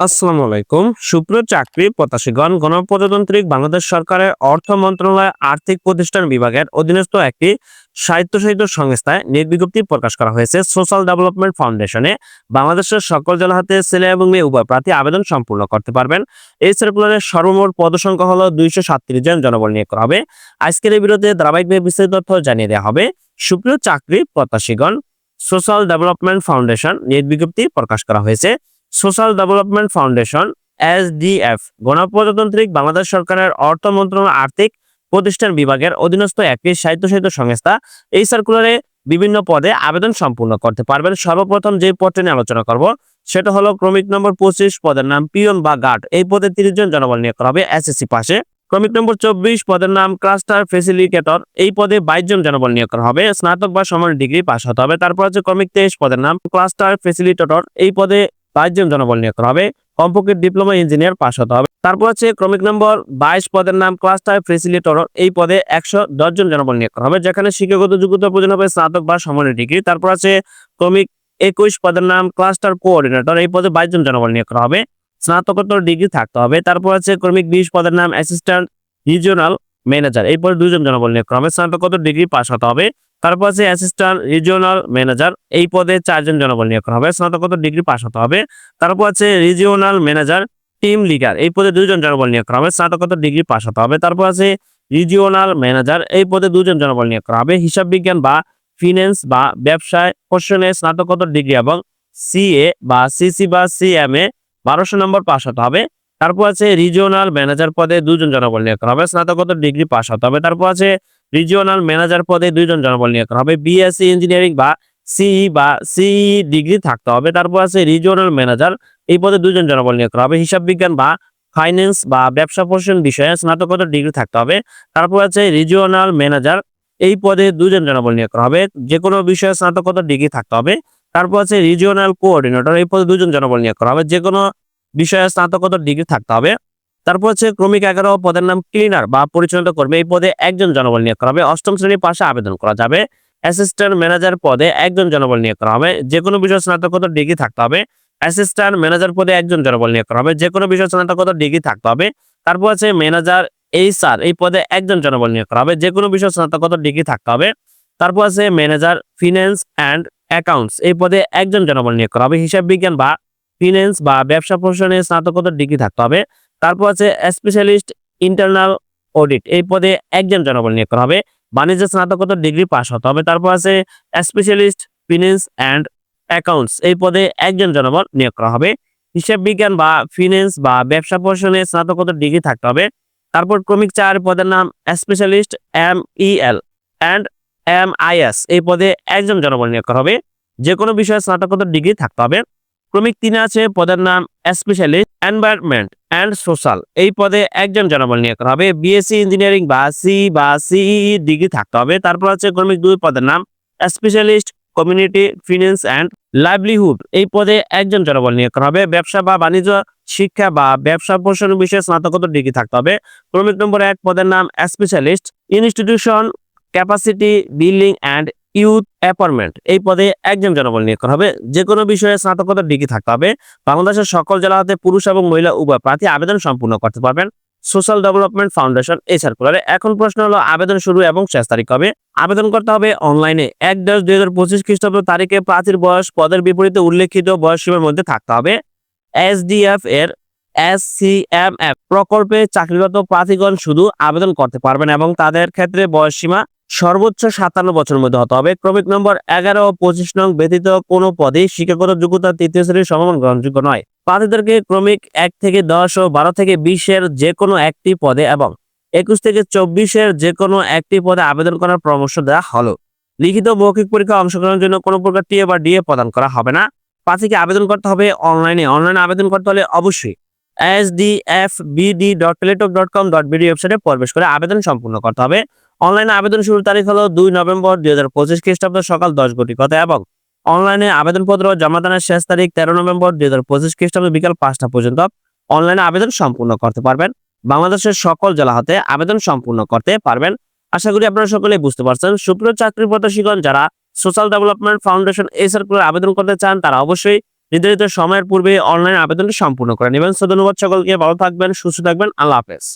আসসালামু আলাইকুম। সুপ্রিয় চাকরি প্রত্যাশীগণ গণপ্রজাতন্ত্রিক বাংলাদেশ সরকারের অর্থ মন্ত্রণালয় আর্থিক প্রতিষ্ঠান বিভাগের অধীনস্থ একটি স্বায়ত্তশাসিত সংস্থায় নিয়োগ বিজ্ঞপ্তি প্রকাশ করা হয়েছে। সোশ্যাল ডেভেলপমেন্ট ফাউন্ডেশনে বাংলাদেশের সকল জেলা হাতে ছেলে এবং মেয়ে উভয় প্রার্থী আবেদন সম্পূর্ণ করতে পারবেন। এই সার্কুলারের সর্বমোট পদসংখ্যা হলো দুইশো সাতত্রিশ জন জনবল নিয়োগ করা হবে। আজকের এই বিরোধে ধারাবাহিকভাবে বিস্তারিত তথ্য জানিয়ে দেওয়া হবে। সুপ্রিয় চাকরি প্রত্যাশীগণ, সোশ্যাল ডেভেলপমেন্ট ফাউন্ডেশন নিয়োগ বিজ্ঞপ্তি প্রকাশ করা হয়েছে। Social development foundation S SDF গণপ্রজাতান্ত্রিক Bangladesh সরকারের অর্থ মন্ত্রণালয় আর্থিক প্রতিষ্ঠান বিভাগের অধীনস্থ একটি স্বায়ত্তশাসিত সংস্থা। এই সার্কুলারে বিভিন্ন পদে আবেদন সম্পূর্ণ করতে পারবেন। সর্বপ্রথম যে পদটি নিয়ে আলোচনা করব, সেটা হলো ক্রমিক নম্বর পঁচিশ পদের নাম পিয়ন বা গার্ড। এই পদে তিরিশ জন জনবল নিয়োগ করা হবে এসএসসি পাশে। ক্রমিক নম্বর চব্বিশ পদের নাম ক্লাস্টার ফেসিলিটেটর। এই পদে বাইশ জন জনবল নিয়োগ করা হবে। স্নাতক বা সমান ডিগ্রি পাস হতে হবে। তারপর হচ্ছে ক্রমিক তেইশ পদের নাম ক্লাস্টার ফেসিলিটেটর। এই পদে বাইশ জন জনবল নিয়োগ করা হবে। কমপক্ষে ডিপ্লোমা ইঞ্জিনিয়ার পাস হতে হবে। তারপর হচ্ছে ক্রমিক নম্বর বাইশ পদের নাম ক্লাস্টার ফেসিলিটর। এই পদে একশো দশ জন জনবল নিয়োগ করা হবে, যেখানে শিক্ষাগত যোগ্যতা প্রয়োজন হবে স্নাতক বা সমানের ডিগ্রি। তারপর আছে ক্রমিক একুশ পদের নাম ক্লাস্টার কোঅর্ডিনেটর। এই পদে বাইশ জন জনবল নিয়োগ করা হবে। স্নাতকোত্তর ডিগ্রি থাকতে হবে। তারপর আছে ক্রমিক বিশ পদের নাম অ্যাসিস্ট্যান্ট রিজিওনাল ম্যানেজার। এই পদে দুজন জনবল নিয়োগ করা হবে। স্নাতকোত্তর ডিগ্রি পাস হতে হবে। তারপর আছে অ্যাসিস্ট্যান্ট রিজিওনাল ম্যানেজার এই পদে চারজন জনবল নিয়োগ করা হবে। স্নাতকোত্তর ডিগ্রি পাস হতে হবে। তারপর আছে রিজিওনাল ম্যানেজার টিম লিডার এই পদে দুজন জনবল নিয়োগ করা হবে। স্নাতকোত্তর ডিগ্রি পাস হতে হবে। তারপর আছে রিজিওনাল ম্যানেজার এই পদে দুজন জনবল নিয়োগ করা হবে। হিসাব বিজ্ঞান বা ফিন্যান্স বা ব্যবসায় কোশ্চেনে স্নাতকোত্তর ডিগ্রি এবং সিএ বা সিসি বা সিএমএ বারোশো নম্বর পাস হতে হবে। তারপর আছে রিজিওনাল ম্যানেজার পদে দুজন জনবল নিয়োগ করা হবে। স্নাতকোত্তর ডিগ্রি পাস হতে হবে। তারপর আছে রিজিওনাল ম্যানেজার পদে দুইজন জনবল নিয়োগ করা হবে। বিএসসি ইঞ্জিনিয়ারিং বা সিই বা সিই ডিগ্রি থাকতে হবে। তারপর আছে রিজিওনাল ম্যানেজার এই পদে দুজন জনবল নিয়োগ করা হবে। হিসাব বিজ্ঞান বা ফাইন্যান্স বা ব্যবসা প্রশাসন বিষয়ে স্নাতকোত্তর ডিগ্রি থাকতে হবে। তারপর আছে রিজিওনাল ম্যানেজার এই পদে দুজন জনবল নিয়োগ করা হবে। যে কোনো বিষয়ে স্নাতকোত্তর ডিগ্রি থাকতে হবে। তারপর আছে রিজিওনাল কোঅর্ডিনেটর এই পদে দুজন জনবল নিয়োগ করা হবে। যে কোনো বিষয়ে স্নাতকোত্তর ডিগ্রি থাকতে হবে। তারপর হচ্ছে ক্রমিক এগারো পদের নাম ক্লিনার বা পরিচালিত কর্মী এই পদে একজন জনবল নিয়োগ করা হবে। অষ্টম শ্রেণির পাশে আবেদন করা যাবে। অ্যাসিস্ট্যান্ট ম্যানেজার পদে একজন জনবল নিয়োগ করা হবে। যে কোনো বিষয়ে স্নাতকোত্তর ডিগ্রি থাকতে হবে। অ্যাসিস্ট্যান্ট ম্যানেজার পদে একজন জনবল নিয়োগ করা হবে। যে কোনো বিষয়ে স্নাতকোত্তর ডিগ্রি থাকতে হবে। তারপর আছে ম্যানেজার, এইচআর, এই পদে একজন জনবল নিয়োগ করা হবে। যে কোনো বিষয়ে স্নাতকোত্তর ডিগ্রি থাকতে হবে। তারপর আছে ম্যানেজার ফিন্যান্স অ্যান্ড অ্যাকাউন্টস, এই পদে একজন জনবল নিয়োগ করা হবে। হিসাব বিজ্ঞান বা ফিন্যান্স বা ব্যবসা প্রশাসনে স্নাতকোত্তর ডিগ্রি থাকতে হবে। তারপর আছে স্পেশালিস্ট ইন্টারনাল অডিট এই পদে একজন জনবল নিয়োগ করা হবে। বাণিজ্য স্নাতকোত্তর ডিগ্রি পাস হতে হবে। তারপর আছে স্পেশালিস্ট ফিন্যান্স অ্যান্ড অ্যাকাউন্টস এই পদে একজন জনবল নিয়োগ করা হবে। হিসাব বিজ্ঞান বা ফিন্যান্স বা ব্যবসা প্রশাসনে স্নাতকোত্তর ডিগ্রি থাকতে হবে। তারপর ক্রমিক চার, পদের নাম specialist M EL and M IS এই পদে একজন জনবল নিয়োগ করা হবে। যে কোনো বিষয়ে স্নাতকোত্তর ডিগ্রি থাকতে হবে। ক্রমিক তিনে আছে, পদের নাম স্পেশালিস্ট এনভায়রনমেন্ট অ্যান্ড সোশ্যাল এই পদে একজন জনবল নিয়োগ করা হবে। বিএসসি ইঞ্জিনিয়ারিং বা সি বা সিই ডিগ্রি থাকতে হবে। তারপর আছে ক্রমিক দুই পদের নাম specialist community finance and livelihood এই পদে একজন জনবল নিয়োগ করা হবে। ব্যবসা বা বাণিজ্য, শিক্ষা বা ব্যবসা পোষণ বিষয়ে স্নাতকোত্তর ডিগ্রি থাকতে হবে। ক্রমিক নম্বর এক পদের নাম specialist institution capacity building and youth apartment এই পদে একজন জনবল নিয়োগ করা হবে। যে কোনো বিষয়ে স্নাতকোত্তর ডিগ্রি থাকতে হবে। বাংলাদেশের সকল জেলাতে পুরুষ এবং মহিলা উভয় প্রার্থী আবেদন সম্পূর্ণ করতে পারবেন। সোশ্যাল ডেভেলপমেন্ট ফাউন্ডেশন এই সার্কুলারে এখন প্রশ্ন হলো, আবেদন শুরু এবং শেষ তারিখ হবে আবেদন করতে হবে অনলাইনে এক দশ দুই হাজার পঁচিশ খ্রিস্টাব্দ তারিখে প্রার্থীর বয়স পদের বিপরীতে উল্লেখিত বয়স সীমার মধ্যে থাকতে হবে। এসডিএফ এর এস সি এম এফ প্রকল্পে চাকরিরত প্রার্থীগণ শুধু আবেদন করতে পারবেন এবং তাদের ক্ষেত্রে বয়স সীমা সর্বোচ্চ সাতান্ন বছরের মধ্যে হতে হবে। ক্রমিক নম্বর এগারো ও পঁচিশ নং ব্যতীত কোনো পদে শিক্ষাগত যোগ্যতা তৃতীয় শ্রেণির সমমান গ্রহণযোগ্য নয়। প্রার্থীদেরকে ক্রমিক এক থেকে দশ ও বারো থেকে বিশের যে কোনো একটি পদে এবং একুশ থেকে চব্বিশের যে কোনো একটি পদে আবেদন করার পরামর্শ দেওয়া হলো। লিখিত মৌখিক পরীক্ষা অংশগ্রহণের জন্য কোনো প্রকার টিএ বা ডিএ প্রদান করা হবে না। প্রার্থীকে আবেদন করতে হবে অনলাইনে। অনলাইনে আবেদন করতে হলে অবশ্যই S D F BD dot Teletalk dot com dot BD ওয়েবসাইটে প্রবেশ করে আবেদন সম্পূর্ণ করতে হবে। অনলাইনে আবেদন শুরুর তারিখ হলো দুই নভেম্বর দুই হাজার পঁচিশ খ্রিস্টাব্দ সকাল দশ ঘটি কথা এবং অনলাইনে আবেদনপত্র জমা দানের শেষ তারিখ তেরো নভেম্বর দুই হাজার পঁচিশ খ্রিস্টাব্দ বিকাল পাঁচটা পর্যন্ত অনলাইনে আবেদন সম্পূর্ণ করতে পারবেন। বাংলাদেশের সকল জেলা হতে আবেদন সম্পূর্ণ করতে পারবেন। আশা করি আপনারা সকলে বুঝতে পারছেন। সুপ্রিয় চাকরি প্রত্যাশীগণ, যারা সোশ্যাল ডেভেলপমেন্ট ফাউন্ডেশন এই সার্কুলার আবেদন করতে চান, তারা অবশ্যই নির্ধারিত সময়ের পূর্বে অনলাইন আবেদনটি সম্পূর্ণ করে নেবেন। সো ধন্যবাদ সকলকে, ভালো থাকবেন, সুস্থ থাকবেন, আল্লাহ হাফেজ।